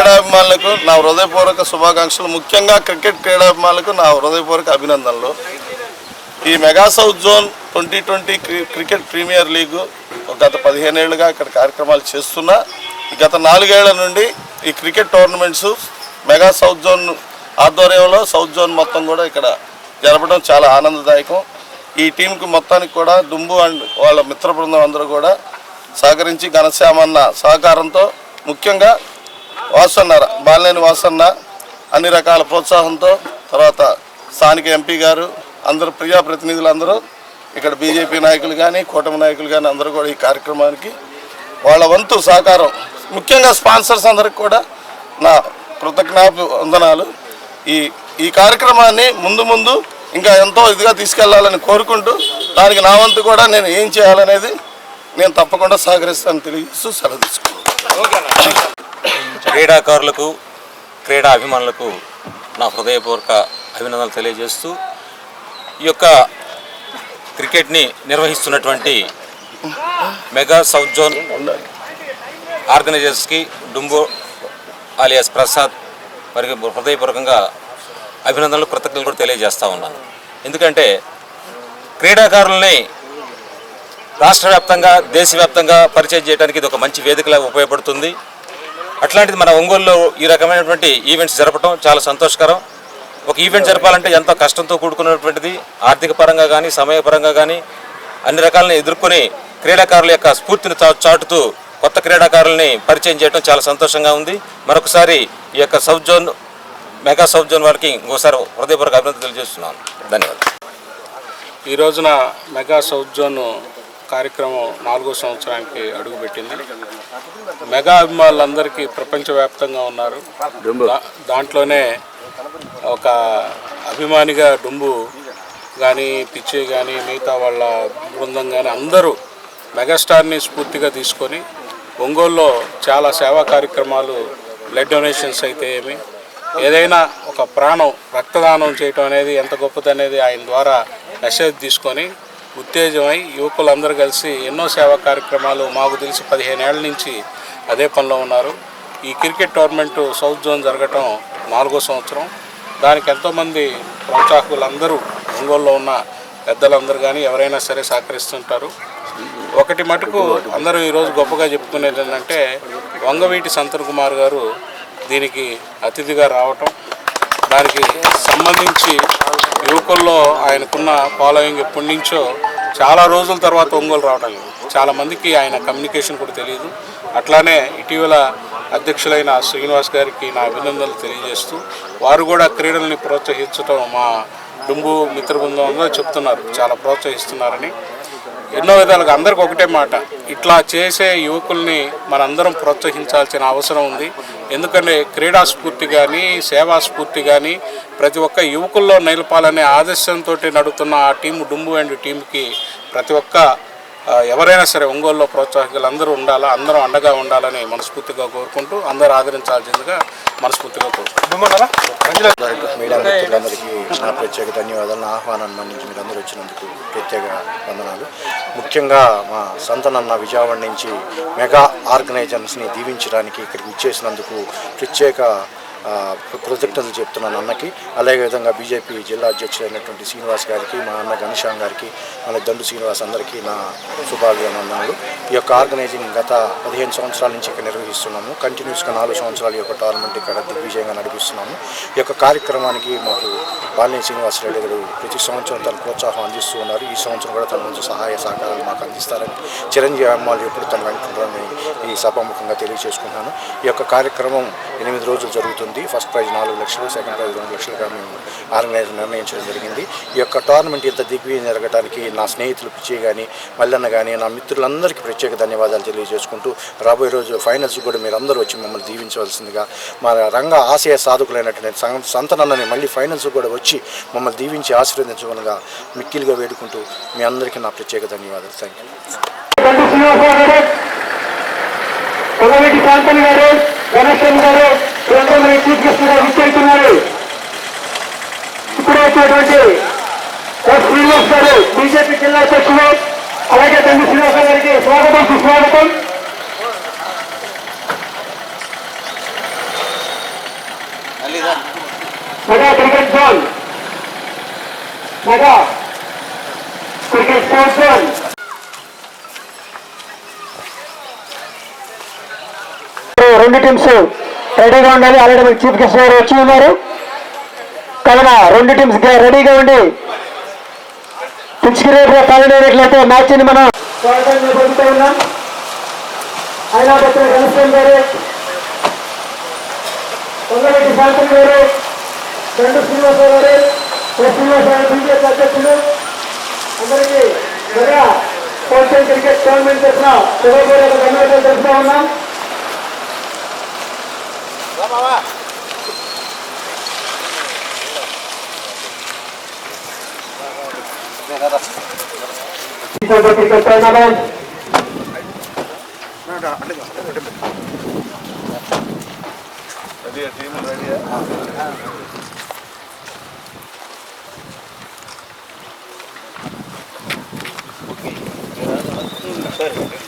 క్రీడాభిమానులకు నా హృదయపూర్వక శుభాకాంక్షలు. ముఖ్యంగా క్రికెట్ క్రీడాభిమానులకు నా హృదయపూర్వక అభినందనలు. ఈ mega south zone twenty twenty cricket premier league గత పదిహేనేళ్ళుగా ఇక్కడ కార్యక్రమాలు చేస్తున్నా. గత నాలుగేళ్ళ నుండి ఈ cricket tournaments mega south zone ఆధ్వర్యంలో సౌత్ జోన్ మొత్తం కూడా ఇక్కడ జరపడం చాలా ఆనందదాయకం. ఈ టీంకి మొత్తానికి కూడా దుంబు అండ్ వాళ్ళ మిత్ర బృందం అందరూ కూడా సహకరించి ఘనశ్యామన్న సహకారంతో ముఖ్యంగా వాసన్న బాలినేని వాసన్న అన్ని రకాల ప్రోత్సాహంతో తర్వాత స్థానిక ఎంపీ గారు అందరూ ప్రజాప్రతినిధులు అందరూ ఇక్కడ బీజేపీ నాయకులు కానీ కూటమి నాయకులు కానీ అందరూ కూడా ఈ కార్యక్రమానికి వాళ్ళ వంతు సహకారం ముఖ్యంగా స్పాన్సర్స్ అందరికి కూడా నా కృతజ్ఞాప వందనాలు ఈ ఈ కార్యక్రమాన్ని ముందు ముందు ఇంకా ఎంతో ఇదిగా తీసుకెళ్ళాలని కోరుకుంటూ దానికి నా వంతు కూడా నేను ఏం చేయాలనేది నేను తప్పకుండా సహకరిస్తాను తెలియజేస్తూ సెలవు తీసుకుంటాను క్రీడాకారులకు క్రీడా అభిమానులకు నా హృదయపూర్వక అభినందనలు తెలియజేస్తూ ఈ యొక్క క్రికెట్ని నిర్వహిస్తున్నటువంటి మెగా సౌత్ జోన్ ఆర్గనైజర్స్కి డుంబో ఆలియాస్ ప్రసాద్ వారికి హృదయపూర్వకంగా అభినందనలు కృతజ్ఞతలు కూడా తెలియజేస్తా ఉన్నాను. ఎందుకంటే క్రీడాకారుల్ని రాష్ట్ర వ్యాప్తంగా దేశవ్యాప్తంగా పరిచయం చేయడానికి ఇది ఒక మంచి వేదికలాగా ఉపయోగపడుతుంది. అట్లాంటిది మన ఒంగోలులో ఈ రకమైనటువంటి ఈవెంట్స్ జరపడం చాలా సంతోషకరం. ఒక ఈవెంట్ జరపాలంటే ఎంతో కష్టంతో కూడుకున్నటువంటిది. ఆర్థిక పరంగా కానీ సమయపరంగా కానీ అన్ని రకాలను ఎదుర్కొని క్రీడాకారుల యొక్క స్ఫూర్తిని చా- చాటుతూ కొత్త క్రీడాకారుల్ని పరిచయం చేయడం చాలా సంతోషంగా ఉంది. మరొకసారి ఈ యొక్క south zone mega south zone వారికి ఇంకోసారి హృదయపూర్వక అభినందనలు తెలియజేస్తున్నాను. ధన్యవాదాలు. ఈ రోజున మెగా సౌత్ జోన్ కార్యక్రమం నాలుగో సంవత్సరానికి అడుగుపెట్టింది. మెగా అభిమానులందరికీ ప్రపంచవ్యాప్తంగా ఉన్నారు. దాంట్లోనే ఒక అభిమానిగా డుంబు కానీ పిచ్చి కానీ మిగతా వాళ్ళ బృందం కానీ అందరూ మెగాస్టార్ని స్ఫూర్తిగా తీసుకొని ఒంగోలులో చాలా సేవా కార్యక్రమాలు బ్లడ్ డొనేషన్స్ అయితే ఏమి ఏదైనా ఒక ప్రాణం రక్తదానం చేయటం అనేది ఎంత గొప్పదనేది ఆయన ద్వారా మెసేజ్ తీసుకొని ఉత్తేజమై యువకులందరూ కలిసి ఎన్నో సేవా కార్యక్రమాలు మాకు తెలిసి పదిహేను ఏళ్ళ నుంచి అదే పనిలో ఉన్నారు. ఈ క్రికెట్ టోర్నమెంటు సౌత్ జోన్ జరగటం నాలుగో సంవత్సరం. దానికి ఎంతోమంది ప్రోత్సాహకులందరూ ఒంగోలులో ఉన్న పెద్దలందరూ కానీ ఎవరైనా సరే సహకరిస్తుంటారు. ఒకటి మటుకు అందరూ ఈరోజు గొప్పగా చెప్పుకునేది ఏంటంటే వంగవీటి సంతన్ కుమార్ గారు దీనికి అతిథిగా రావటం. దానికి సంబంధించి యువకుల్లో ఆయనకున్న ఫాలోయింగ్ ఎప్పటి నుంచో చాలా రోజుల తర్వాత ఒంగోలు రావడం లేదు. ఆయన కమ్యూనికేషన్ కూడా తెలియదు అట్లానే ఇటీవల అధ్యక్షులైన శ్రీనివాస్ గారికి నా అభినందనలు తెలియజేస్తూ వారు కూడా క్రీడల్ని ప్రోత్సహించడం మా డుంబు మిత్ర బృందం చెప్తున్నారు చాలా ప్రోత్సహిస్తున్నారని ఎన్నో విధాలుగా అందరికి ఒకటే మాట. ఇట్లా చేసే యువకుల్ని మనందరం ప్రోత్సహించాల్సిన అవసరం ఉంది. ఎందుకంటే క్రీడా స్ఫూర్తి కానీ సేవా స్ఫూర్తి కానీ ప్రతి ఒక్క యువకుల్లో నిలపాలనే ఆదర్శంతో నడుపుతున్న ఆ టీం డుంబు అండ్ టీంకి ప్రతి ఒక్క ఎవరైనా సరే ఒంగోలులో ప్రోత్సాహకులు అందరూ ఉండాలా అందరం అండగా ఉండాలని మనస్ఫూర్తిగా కోరుకుంటూ అందరూ ఆదరించాల్సిందిగా మనస్ఫూర్తిగా కోరుకుంటున్నాం. మీడియా మిత్రులందరికీ నా ప్రత్యేక ధన్యవాదాలు. నా ఆహ్వానాన్ని మన్నించి మీరు అందరూ వచ్చినందుకు ప్రత్యేక వందనాలు. ముఖ్యంగా మా సంతనన్న విజయవాడ నుంచి మెగా ఆర్గనైజర్స్ని దీవించడానికి ఇక్కడికి ఇచ్చేసినందుకు ప్రత్యేక కృతజ్ఞతలు చెప్తున్నాను అన్నకి. అలాగే విధంగా బీజేపీ జిల్లా అధ్యక్షులైనటువంటి శ్రీనివాస్ గారికి మా అన్న ఘనశ్యామ్ గారికి మన దండు శ్రీనివాస్ అందరికీ నా శుభాభినందనలు. ఈ యొక్క ఆర్గనైజింగ్ గత పదిహేను సంవత్సరాల నుంచి ఇక్కడ నిర్వహిస్తున్నాము. కంటిన్యూస్గా నాలుగు సంవత్సరాలు ఈ యొక్క టోర్నమెంట్ ఇక్కడ దిగ్విజయంగా నడిపిస్తున్నాము. ఈ యొక్క కార్యక్రమానికి మాకు బాలినేని శ్రీనివాస్ రెడ్డి గారు ప్రతి సంవత్సరం తన ప్రోత్సాహం అందిస్తూ ఉన్నారు. ఈ సంవత్సరం కూడా తన నుంచి సహాయ సహకారాలు మాకు అందిస్తారని చిరంజీవి అమ్మాలు ఎప్పుడు తన వెంటుంటారని ఈ సభాముఖంగా తెలియజేసుకుంటున్నాను. ఈ యొక్క కార్యక్రమం ఎనిమిది రోజులు జరుగుతుంది. ఫస్ట్ ప్రైజ్ నాలుగు లక్షలు సెకండ్ ప్రైజ్ రెండు లక్షలుగా మేము ఆర్గనైజర్ నిర్ణయించడం జరిగింది. ఈ యొక్క టోర్నమెంట్ ఇంత దిగ్విజయం జరగడానికి నా స్నేహితులు పిచ్చి కానీ మల్లన్న కానీ నా మిత్రులందరికీ ప్రత్యేక ధన్యవాదాలు తెలియజేసుకుంటూ రాబోయే రోజు ఫైనల్స్ కూడా మీరు అందరూ వచ్చి మమ్మల్ని దీవించవలసిందిగా మా రంగ ఆశయ సాధకులైనటువంటి సంతనన్నని మళ్ళీ ఫైనల్స్ కూడా వచ్చి మమ్మల్ని దీవించి ఆశీర్వదించగలగా మిక్కిలుగా వేడుకుంటూ మీ అందరికీ నా ప్రత్యేక ధన్యవాదాలు. థ్యాంక్ యూ గారు పొగవెట్టి గారు గణేశన్ గారు వీరందరూ మరి చీఫ్ గెస్ట్గా విచ్చేస్తున్నారు ఇప్పుడే వచ్చినటువంటి శ్రీనివాస్ గారు బీజేపీ జిల్లా అధ్యక్షులు అలాగే తండ్రి శ్రీనివాస గారికి స్వాగతం సుస్వాగతం. Mega cricket zone mega cricket sports zone రెండు టీమ్స్ రెడీగా ఉండాలి. ఆల్రెడీ మీకు చీఫ్ గెస్ట్ గారు వచ్చి ఉన్నారు. కనుక రెండు టీమ్స్ రెడీగా ఉండి పిచ్ రేపుగా పాల్గొనేట్లయితే మ్యాచ్ని మనం పొందుతూ ఉన్నాం. అయినా పత్ర కలుస్తాం గారు. కొంగరెడ్డి శాంతం గారు రెండు శ్రీనివాసరావు గారు శ్రీనివాసరావు బీజేపీ అధ్యక్షులు అందరికీ మెగా క్రికెట్ టోర్నమెంట్ తరఫున శుభపూర్వక ధన్యవాదాలు తెలుపుతా ఉన్నాం. క్రికెట్ టోర్నమెంట్ రెడీ టీం రెడీయా ఈశ్వర్ రెడీ గోపి ఉండండి శ్రీనివాస్ కూడా రమ్మని శ్రీనివాస్ గారు రండి.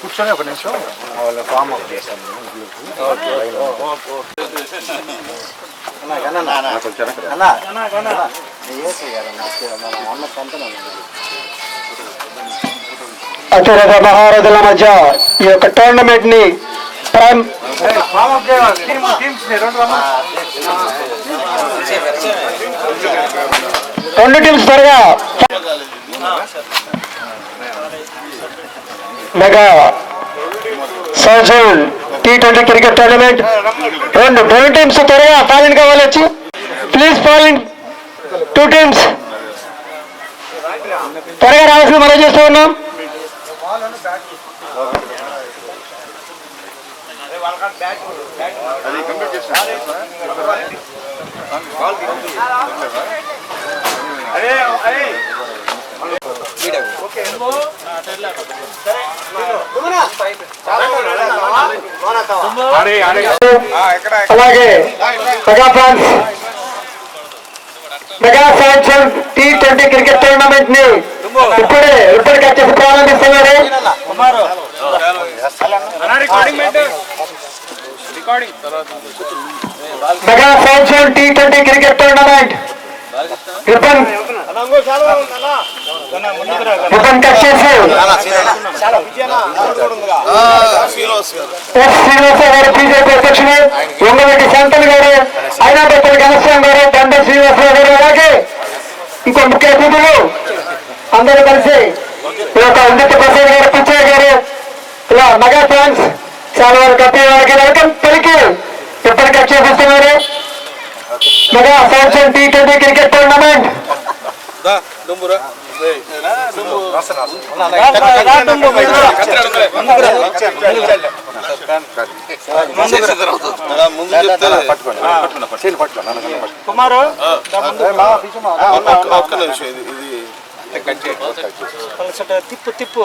కూర్చొని ఒక నిమిషం. వాళ్ళ ఫామ్ అప్ చేస్తాను అతిరథ మహారథుల మధ్య ఈ యొక్క టోర్నమెంట్ని ప్రైమ్ రెండు టీమ్స్ త్వరగా. Mega south zone T twenty cricket tournament. రెండు రెండు టీమ్స్ త్వరగా పాలన కావాలి వచ్చి. ప్లీజ్ పాలన్ టూ టీమ్స్. త్వరగా రావాల్సింది మనం చేస్తూ ఉన్నాం. అలాగే. Mega France mega sanction T twenty cricket టోర్నమెంట్ని ఇప్పుడే ఇప్పటికి వచ్చేసి ప్రారంభిస్తున్నారు mega sanction T twenty cricket tournament ribbon ribbon cut చేసి గారు ఎస్ శ్రీనివాస గారు బీజేపీ అధ్యక్షులు. వంగవెట్టి శాంతన్ గారు అయినాపల్లి ఘనశ్యామ్ గారు దండ శ్రీనివాసరావు గారు అలాగే ఇంకో ముఖ్య అతిథులు. అందరూ కలిసి ఈ యొక్క ఉండిత ప్రసాద్ గారు పిచ్చయ్య గారు ఇలా మెగా ఫ్యాన్స్ చాలా వారు కప్పి వారికి వెల్కమ్. పలికి ఇప్పటికీ చేపిస్తున్నారు mega sanction T twenty cricket tournament. Kumar ఒక్క- నిమిషం ఇది ఇది. తిప్పు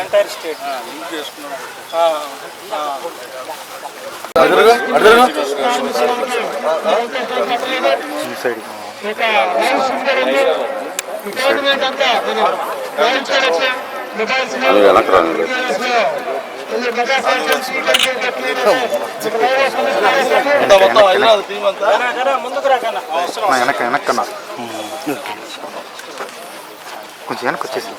ఎంటైర్ స్టేట్ వెనక వెనక్కన్నా కొంచెం వెనక్కి వచ్చేసి.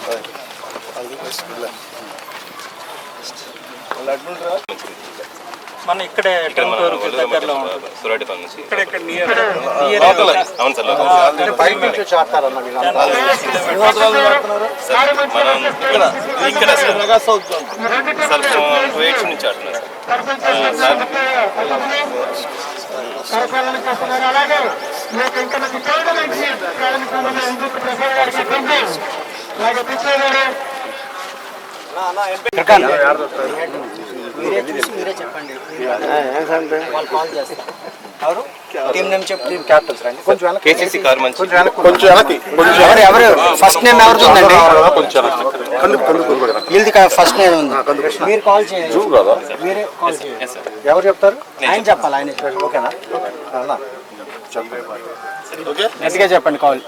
మన ఇక్కడే టెంపూర్ దగ్గరలో ఇక్కడ ఇక్కడ నియర్ అవును సార్ బయట నుంచి వచ్చి ఆడతారన్న వీళ్ళంతా మనం ఇక్కడ ఇక్కడ మెగా సౌత్ జోన్ సార్ నుంచి ఆడుతున్నారు సార్ కరపాలన చేస్తున్నారు అలాగే యొక్క ఇంకా టోర్నమెంట్స్ ప్రారంభించడం ఎందుకు ప్రసాద్ గారికి అలాగే కృష్ణ ఫస్ట్ నేమ్ ఎవరిది ఉందండి వీళ్ళది ఫస్ట్ నేమ్ ఉంది మీరు కాల్ చేయండి మీరే కాల్ చేయండి ఎవరు చెప్తారు ఆయన చెప్పాలి ఆయన ఓకేనా అన్న చెప్పండి ఓకే గట్టిగా చెప్పండి కాల్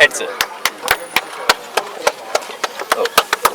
హెడ్స్ టైల్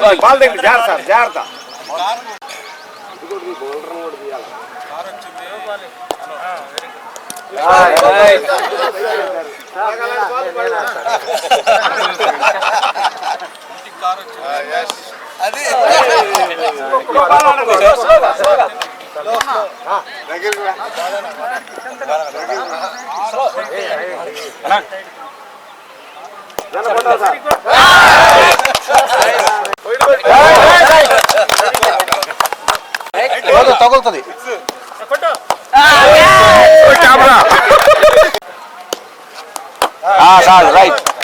ఏళ్ళు వేసి అయిపోయిందా కొంచెం జరగండి తగులుతుంది? రైట్.